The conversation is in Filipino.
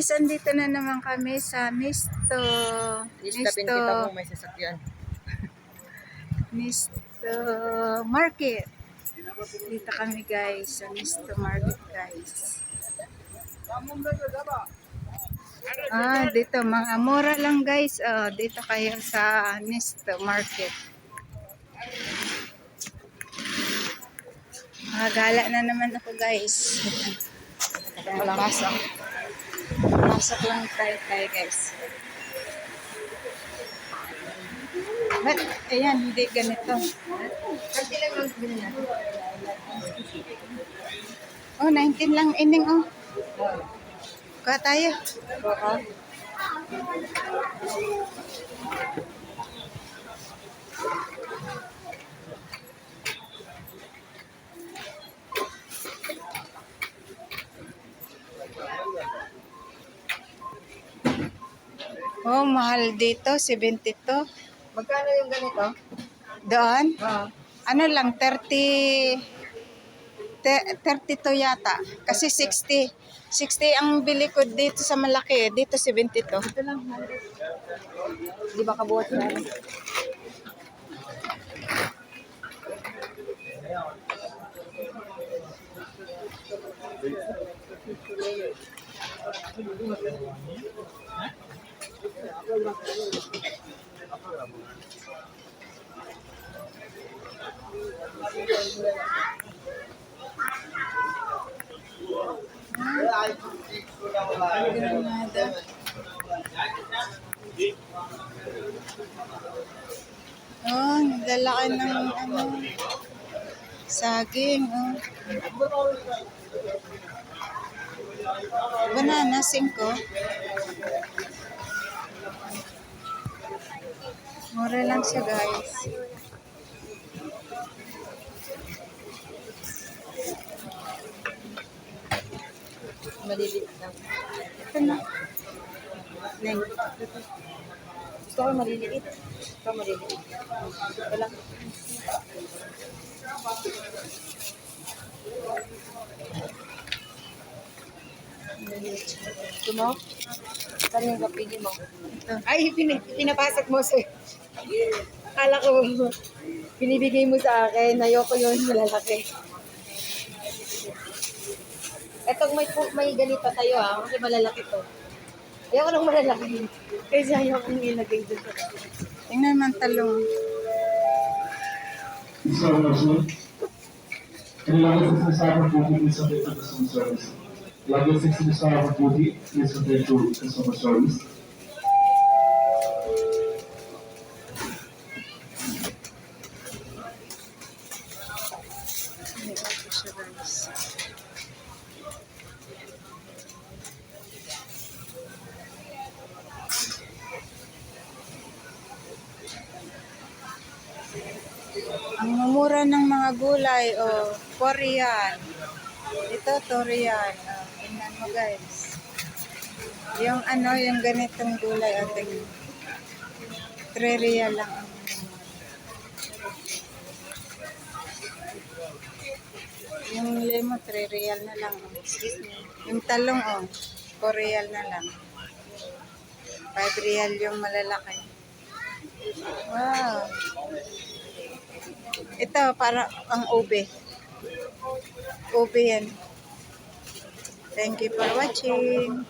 guys, andito na naman kami sa Misto. Misto, kita mo may sasakyan. Misto Market. Dito kami guys, sa Misto Market guys. Ah, dito mga mura lang guys. Oh, dito kayo sa Misto Market. Magala na naman ako guys. Pasok. Pasok lang tayo tayo guys. Ba't, ayan, hindi ganito. Kasi lang lang natin. Oh, 19 lang ining oh. Kuha tayo. Baka? Oh, mahal dito, 72. Magkano yung ganito? Doon, Oo. ano lang, 30, te- 32 yata. Kasi 60. 60 ang bili ko dito sa malaki. Dito 72. Ito lang. Di ba kabuhat yan? Granada. Oh, naglalaki ng ano, saging. Oh. Banana, 5. Mura lang siya, guys. Maliliit lang. Ito na. Neng. Gusto ko maliliit. Ito maliliit. Ito lang. Ito mo? Saan yung kapili mo? Ay, pin pinapasok mo sa... Akala ko, binibigay mo sa akin. Ayoko yun, malalaki. Etong may, may ganito tayo ha, kasi malalaki to. Ayoko nang malalaki. Kasi ayoko nang ilagay sa Tingnan man talong. Information. Kailangan sa sinasabi ng duty, please attend to customer service. Lagi sa sinasabi ng duty, please attend to customer service. May guys. Ang mumura ng mga gulay, o oh, Korean. Ito, Torian. Oh, tingnan mo guys. Yung ano, yung ganitong gulay, o tingnan. 3 real lang ang Lemo, 3 real na lang. oh. Excuse me. Yung talong, oh, 4 real na lang. 5 real yung malalaki. Wow. Ito, para ang ube. Ube yan. Thank you for watching.